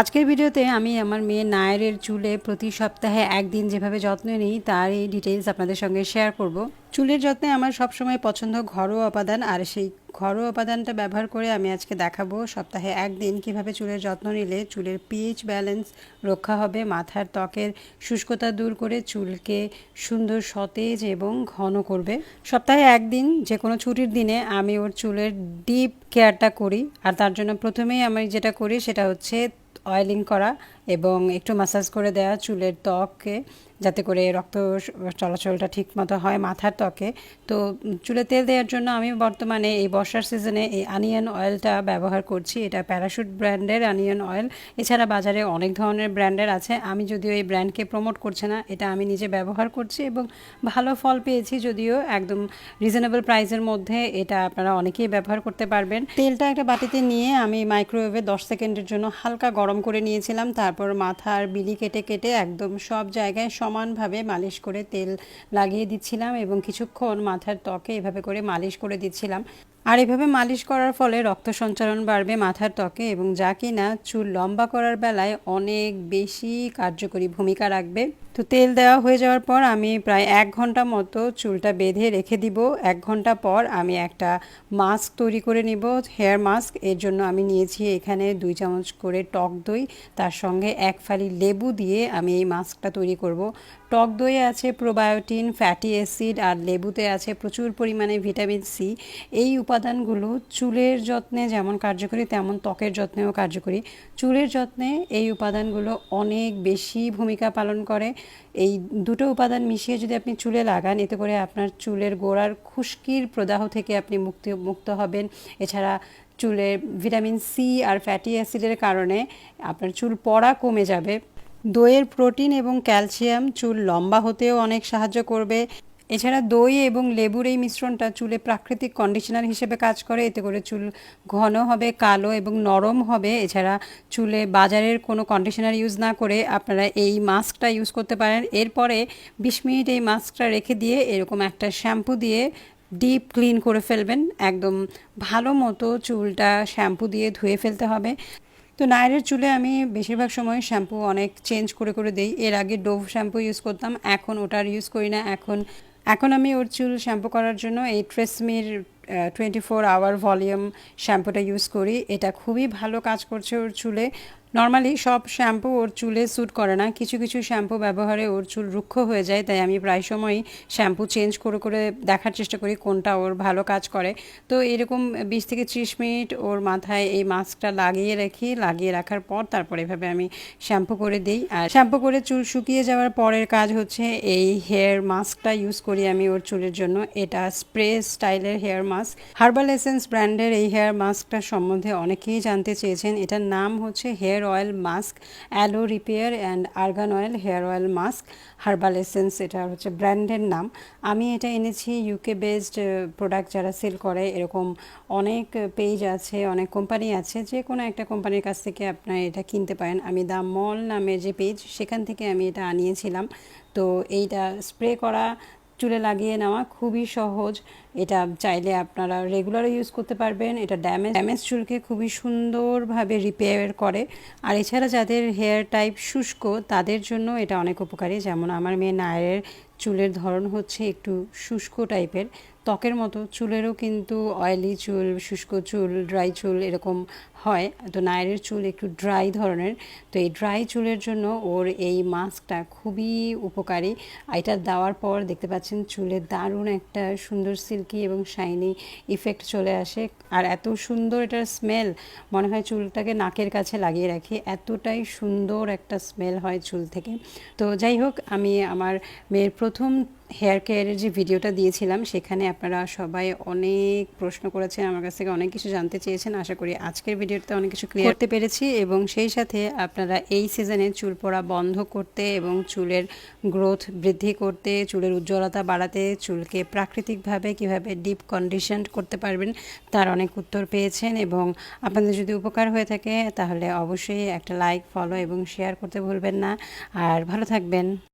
আজকের ভিডিওতে আমি আমার মেয়ে নায়ের চুলে প্রতি সপ্তাহে একদিন যেভাবে যত্ন নিই, তার এই ডিটেলস আপনাদের সঙ্গে শেয়ার করব। চুলের যত্নে আমার সবসময় পছন্দ ঘরোয়া উপাদান, আর সেই ঘরোয়া উপাদানটা ব্যবহার করে আমি আজকে দেখাবো সপ্তাহে একদিন কীভাবে চুলের যত্ন নিলে চুলের পিএইচ ব্যালেন্স রক্ষা হবে, মাথার ত্বকের শুষ্কতা দূর করে চুলকে সুন্দর সতেজ এবং ঘন করবে। সপ্তাহে একদিন যে কোনো ছুটির দিনে আমি ওর চুলের ডিপ কেয়ারটা করি, আর তার জন্য প্রথমেই আমি যেটা করি সেটা হচ্ছে অয়েলিং করা। এবং একটু মাসাজ করে দেওয়া চুলের ত্বককে যাতে করে রক্ত চলাচলটা ঠিক মতো হয় মাথার ত্বকে। তো চুলে তেল দেওয়ার জন্য আমি বর্তমানে এই বর্ষার সিজনে এই আনিয়ন অয়েলটা ব্যবহার করছি। এটা প্যারাশুট ব্র্যান্ডের আনিয়ন অয়েল এছাড়া বাজারে অনেক ধরনের ব্র্যান্ডের আছে। আমি যদিও এই ব্র্যান্ডকে প্রমোট করছি না, এটা আমি নিজে ব্যবহার করছি এবং ভালো ফল পেয়েছি যদিও একদম রিজনেবল প্রাইসের মধ্যে। এটা আপনারা অনেকেই ব্যবহার করতে পারবেন। তেলটা একটা বাটিতে নিয়ে আমি মাইক্রোওয়েভে দশ সেকেন্ডের জন্য হালকা গরম করে নিয়েছিলাম। তারপর মাথার বিলি কেটে কেটে একদম সব জায়গায় সমানভাবে মালিশ করে তেল লাগিয়ে দিচ্ছিলাম এবং কিছুক্ষণ মাথার ত্বকে এভাবে করে মালিশ করে দিচ্ছিলাম। আর এভাবে মালিশ করার ফলে রক্ত সঞ্চালন বাড়বে মাথার ত্বকে এবং যা কিনা চুল লম্বা করার বেলায় অনেক বেশি কার্যকরী ভূমিকা রাখবে। তো তেল দেওয়া হয়ে যাওয়ার পর আমি প্রায় এক ঘণ্টা মতো চুলটা বেঁধে রেখে দিব। এক ঘণ্টা পর আমি একটা মাস্ক তৈরি করে নিব, হেয়ার মাস্ক। এর জন্য আমি নিয়েছি এখানে দুই চামচ করে টক দই। তার সঙ্গে এক ফালি লেবু দিয়ে আমি এই মাস্কটা তৈরি করব। টক দইয়ে আছে প্রোবায়োটিন, ফ্যাটি অ্যাসিড আর লেবুতে আছে প্রচুর পরিমাণে ভিটামিন সি। এই উপাদানগুলো চুলের যত্নে যেমন কার্যকরী, তেমন ত্বকের যত্নেও কার্যকরী। চুলের যত্নে এই উপাদানগুলো অনেক বেশি ভূমিকা পালন করে। এই দুটো উপাদান মিশিয়ে যদি আপনি চুলে লাগান, এতে করে আপনার চুলের গোড়ার খুশকির প্রদাহ থেকে আপনি মুক্তি, মুক্ত হবেন। এছাড়া চুলে ভিটামিন সি আর ফ্যাটি অ্যাসিডের কারণে আপনার চুল পড়া কমে যাবে। দইয়ের প্রোটিন এবং ক্যালসিয়াম চুল লম্বা হতেও অনেক সাহায্য করবে। এছাড়া দই এবং লেবুর এই মিশ্রণটা চুলে প্রাকৃতিক কন্ডিশনার হিসেবে কাজ করে। এতে করে চুল ঘন হবে, কালো এবং নরম হবে। এছাড়া চুলে বাজারের কোনো কন্ডিশনার ইউজ না করে আপনারা এই মাস্কটা ইউজ করতে পারেন। এরপরে বিশ মিনিট এই মাস্কটা রেখে দিয়ে এরকম একটা শ্যাম্পু দিয়ে ডিপ ক্লিন করে ফেলবেন। একদম ভালো মতো চুলটা শ্যাম্পু দিয়ে ধুয়ে ফেলতে হবে। তো নায়রের চুলে আমি বেশিরভাগ সময় শ্যাম্পু অনেক চেঞ্জ করে করে দিই। এর আগে ডোভ শ্যাম্পু ইউজ করতাম। এখন ওটার ইউজ করি না। এখন এখন আমি ওর চুল শ্যাম্পু করার জন্য এই ট্রেসমির টোয়েন্টি ফোর আওয়ার ভলিউম শ্যাম্পুটা ইউজ করি। এটা খুবই ভালো কাজ করছে ওর চুলে। নর্মালি সব শ্যাম্পু ওর চুলে স্যুট করে না। কিছু কিছু শ্যাম্পু ব্যবহারে ওর চুল রুক্ষ হয়ে যায়, তাই আমি প্রায় সময়ই শ্যাম্পু চেঞ্জ করে করে দেখার চেষ্টা করি কোনটা ওর ভালো কাজ করে। তো এরকম বিশ থেকে ত্রিশ মিনিট ওর মাথায় এই মাস্কটা লাগিয়ে রাখি, লাগিয়ে রাখার পর তারপর এভাবে আমি শ্যাম্পু করে দিই। আর শ্যাম্পু করে চুল শুকিয়ে যাওয়ার পরের কাজ হচ্ছে এই হেয়ার মাস্কটা ইউজ করি আমি ওর চুলের জন্য। এটা স্প্রে স্টাইলের হেয়ার মাস্ক হার্বাল এসেন্স ব্র্যান্ডের এই হেয়ার মাস্কটা সম্বন্ধে অনেকেই জানতে চেয়েছেন। এটার নাম হচ্ছে hair oil mask aloe repair and argan oil hair oil mask herbal essence এটা হচ্ছে ব্র্যান্ডের নাম। আমি এটা এনেছি ইউকে বেসড প্রোডাক্ট যারা সেল করে, এরকম অনেক পেজ আছে, অনেক কোম্পানি আছে, যে কোনো একটা কোম্পানির কাছ থেকে আপনার এটা কিনতে পারেন। আমি দ্য মল নামের যে পেজ সেখান থেকে আমি এটা আনিয়েছিলাম। তো এইটা স্প্রে করা চুলে লাগিয়ে নেওয়া খুবই সহজ। এটা চাইলে আপনারা রেগুলারও ইউজ করতে পারবেন। এটা ড্যামেজ ড্যামেজ চুলকে খুবই সুন্দরভাবে রিপেয়ার করে। আর এছাড়া যাদের হেয়ার টাইপ শুষ্ক, তাদের জন্য এটা অনেক উপকারী। যেমন আমার মেয়ে নায়ের চুলের ধরন হচ্ছে একটু শুষ্ক টাইপের ত্বকের মতো, চুলেরও কিন্তু অয়েলি চুল, শুষ্ক চুল ড্রাই চুল এরকম হয়। তো নায়ের চুল একটু ড্রাই ধরনের। তো এই ড্রাই চুলের জন্য ওর এই মাস্কটা খুবই উপকারী। এটা দেওয়ার পর দেখতে পাচ্ছেন চুলে দারুণ একটা সুন্দর সিল্কি এবং শাইনি ইফেক্ট চলে আসে। আর এত সুন্দর এটার স্মেল মনে হয় চুলটাকে নাকের কাছে লাগিয়ে রাখি। এতটাই সুন্দর একটা স্মেল হয় চুল থেকে। তো যাই হোক, আমি আমার মেয়ের প্রথম হেয়ার কেয়ারের যে ভিডিওটা দিয়েছিলাম সেখানে আপনারা সবাই অনেক প্রশ্ন করেছেন আমার কাছ থেকে অনেক কিছু জানতে চেয়েছেন। আশা করি আজকের ভিডিওতে অনেক কিছু ক্লিয়ার করতে পেরেছি এবং সেই সাথে আপনারা এই সিজনে চুল পড়া বন্ধ করতে এবং চুলের গ্রোথ বৃদ্ধি করতে চুলের উজ্জ্বলতা বাড়াতে চুলকে প্রাকৃতিকভাবে কীভাবে ডিপ কন্ডিশন করতে পারবেন তার অনেক উত্তর পেয়েছেন এবং আপনাদের যদি উপকার হয়ে থাকে তাহলে অবশ্যই একটা লাইক ফলো এবং শেয়ার করতে ভুলবেন না। আর ভালো থাকবেন।